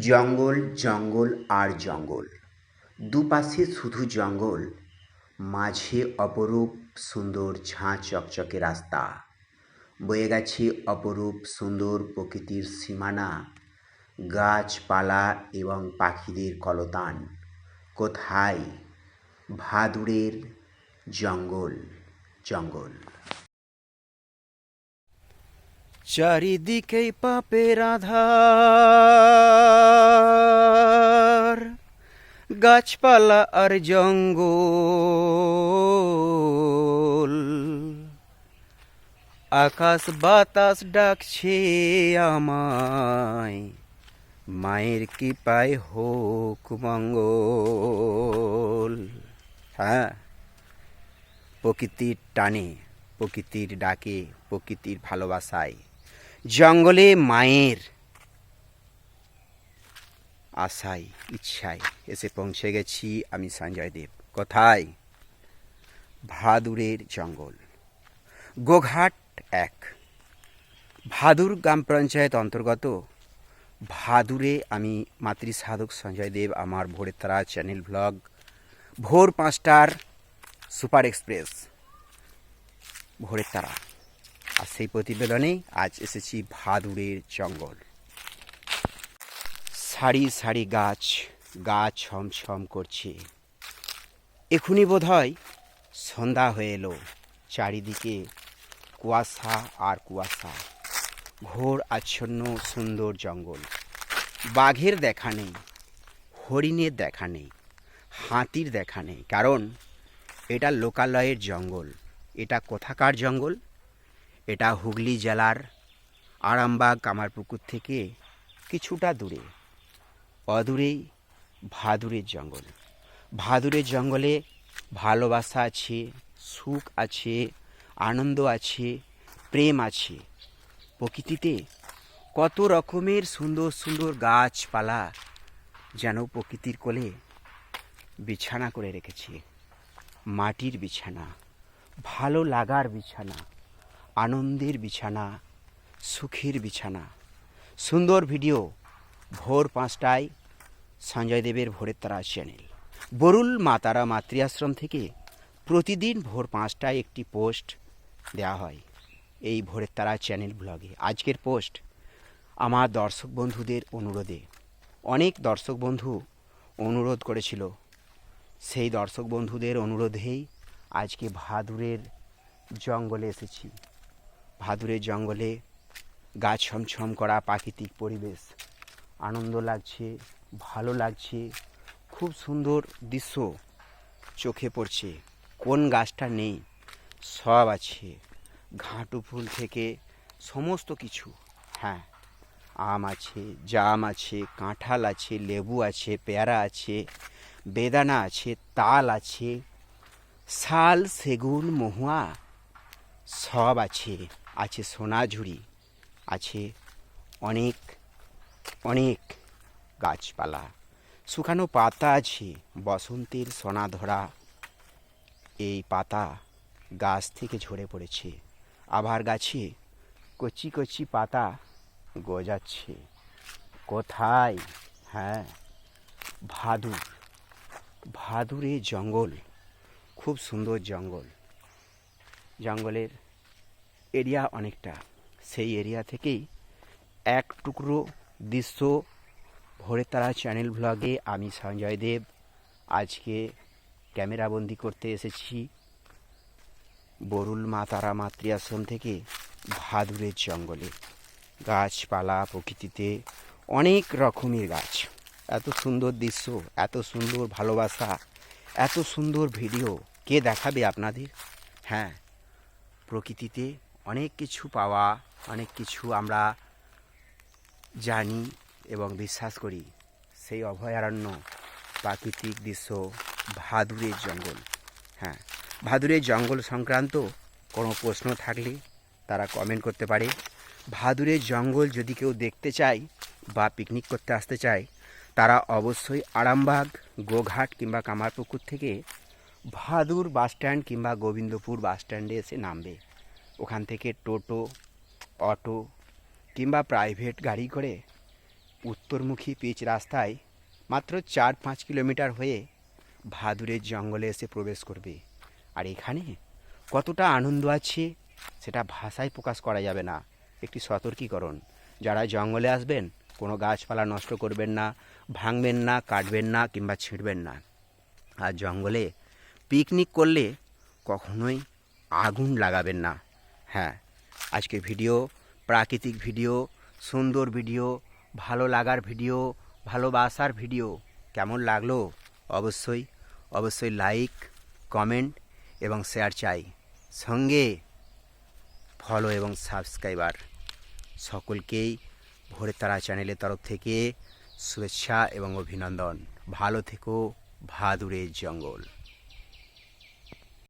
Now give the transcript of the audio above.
জঙ্গল জঙ্গল আর জঙ্গল। দুপাশে শুধু জঙ্গল, মাঝে অপরূপ সুন্দর ঝাঁ চকচকে রাস্তা। বয়ে গেছে অপরূপ সুন্দর প্রকৃতির সীমানা, গাছপালা এবং পাখিদের কলতান। কোথায়? ভাদুরের জঙ্গল জঙ্গল। চারিদিকেই পাপের আধার। গাছপালা আর জঙ্গল। আকাশ বাতাস ডাকছে আমায়। মায়ের কি পায় হোক মঙ্গল। হ্যাঁ প্রকৃতির টানে, প্রকৃতির ডাকে, প্রকৃতির ভালোবাসায়। জঙ্গলে মায়ের আশায় ইচ্ছায় এসে পৌঁছে গেছি আমি সঞ্জয় দেব। কোথায়? ভাদুরের জঙ্গল। গোঘাট এক। ভাদুর গ্রাম পঞ্চায়েত অন্তর্গত। ভাদুরে আমি মাতৃ সাধক সঞ্জয় দেব, আমার ভোরের তারা চ্যানেল ব্লগ, ভোর পাঁচটার সুপার এক্সপ্রেস ভোরের তারা আর সেই প্রতিবেদনেই আজ এসেছি ভাদুরের জঙ্গল। সারি সারি গাছ গাছ ছমছম করছে। এখুনি বোধ হয় সন্ধ্যা হয়ে এলো, চারিদিকে কুয়াশা আর কুয়াশা। ঘোর আচ্ছন্ন সুন্দর জঙ্গল। বাঘের দেখা নেই, হরিণের দেখা নেই, হাতির দেখা নেই, কারণ এটা লোকালয়ের জঙ্গল। এটা কোথাকার জঙ্গল? এটা হুগলি জেলার আরামবাগ কামারপুকুর থেকে কিছুটা দূরে, অদূরেই ভাদুরের জঙ্গল। ভাদুরের জঙ্গলে ভালোবাসা আছে, সুখ আছে, আনন্দ আছে, প্রেম আছে। প্রকৃতিতে কত রকমের সুন্দর সুন্দর গাছপালা যেন প্রকৃতির কোলে বিছানা করে রেখেছে। মাটির বিছানা, ভালো লাগার বিছানা। আনন্দের বিছানা, সুখের বিছানা। সুন্দর ভিডিও ভোর পাঁচটায় সঞ্জয় দেবের ভোরের তারা চ্যানেল। বরুল মাতারা মাতৃআশ্রম থেকে প্রতিদিন ভোর পাঁচটায় একটি পোস্ট দেওয়া হয় এই ভোরের তারা চ্যানেল ব্লগে। আজকের পোস্ট আমার দর্শক বন্ধুদের অনুরোধে। অনেক দর্শক বন্ধু অনুরোধ করেছিল। সেই দর্শক বন্ধুদের অনুরোধেই আজকে ভাদুরের জঙ্গলে এসেছি। ভাদুরের জঙ্গলে গাছ ছমছম করা প্রাকৃতিক পরিবেশ। আনন্দ লাগছে, ভালো লাগছে, খুব সুন্দর দৃশ্য চোখে পড়ছে। কোন গাছটা নেই? সব আছে। ঘাটু ফুল থেকে সমস্ত কিছু। হ্যাঁ আম আছে, জাম আছে, কাঁঠাল আছে, লেবু আছে, পেয়ারা আছে, বেদানা আছে, তাল আছে, শাল, সেগুন, মহুয়া সব আছে। আছে সোনাঝুরি, আছে অনেক অনেক গাছপালা। শুকানো পাতা আছে বসন্তের সোনা ধরা এই পাতা গাছ থেকে ঝরে পড়েছে। আবার গাছে কচি কচি পাতা গজাচ্ছে। কোথায়? হ্যাঁ ভাদুর। ভাদুরে জঙ্গল, খুব সুন্দর জঙ্গল। জঙ্গলের এরিয়া অনেকটা। সেই এরিয়া থেকেই এক টুকরো দৃশ্য ভোরের তারা চ্যানেল ব্লগে আমি সঞ্জয় দেব। আজকে ক্যামেরাবন্দি করতে এসেছি বরুল মা তারা মাতৃআশ্রম থেকে ভাদুরের জঙ্গলে। গাছপালা, প্রকৃতিতে অনেক রকমের গাছ। এত সুন্দর দৃশ্য, এত সুন্দর ভালোবাসা, এত সুন্দর ভিডিও কে দেখাবে আপনাদের? হ্যাঁ প্রকৃতিতে অনেক কিছু পাওয়া, অনেক কিছু আমরা জানি এবং বিশ্বাস করি। সেই অভয়ারণ্য প্রাকৃতিক দৃশ্য ভাদুরের জঙ্গল। হ্যাঁ ভাদুরের জঙ্গল সংক্রান্ত কোনো প্রশ্ন থাকলে তারা কমেন্ট করতে পারে। ভাদুরের জঙ্গল যদি কেউ দেখতে চায় বা পিকনিক করতে আসতে চায়, তারা অবশ্যই আরামবাগ, গোঘাট কিংবা কামারপুকুর থেকে ভাদুর বাসস্ট্যান্ড কিংবা গোবিন্দপুর বাসস্ট্যান্ডে এসে নামবে। ওখান থেকে টোটো, অটো কিংবা প্রাইভেট গাড়ি করে উত্তরমুখী পিচ রাস্তায় মাত্র চার পাঁচ কিলোমিটার হয়ে ভাদুরের জঙ্গলে এসে প্রবেশ করবে। আর এখানে কতটা আনন্দ আছে সেটা ভাষায় প্রকাশ করা যাবে না। একটি সতর্কীকরণ, যারা জঙ্গলে আসবেন, কোনো গাছপালা নষ্ট করবেন না, ভাঙবেন না, কাটবেন না কিংবা ছিঁড়বেন না। আর জঙ্গলে পিকনিক করলে কখনোই আগুন লাগাবেন না। হ্যাঁ আজকের ভিডিও, প্রাকৃতিক ভিডিও, সুন্দর ভিডিও, ভালো লাগার ভিডিও, ভালোবাসার ভিডিও কেমন লাগল? অবশ্যই অবশ্যই লাইক কমেন্ট এবং শেয়ার চাই। সঙ্গে ফলো এবং সাবস্ক্রাইবার সকলকেই ভোরের তারা চ্যানেলের তরফ থেকে শুভেচ্ছা এবং অভিনন্দন। ভালো থেকো ভাদুরের জঙ্গল।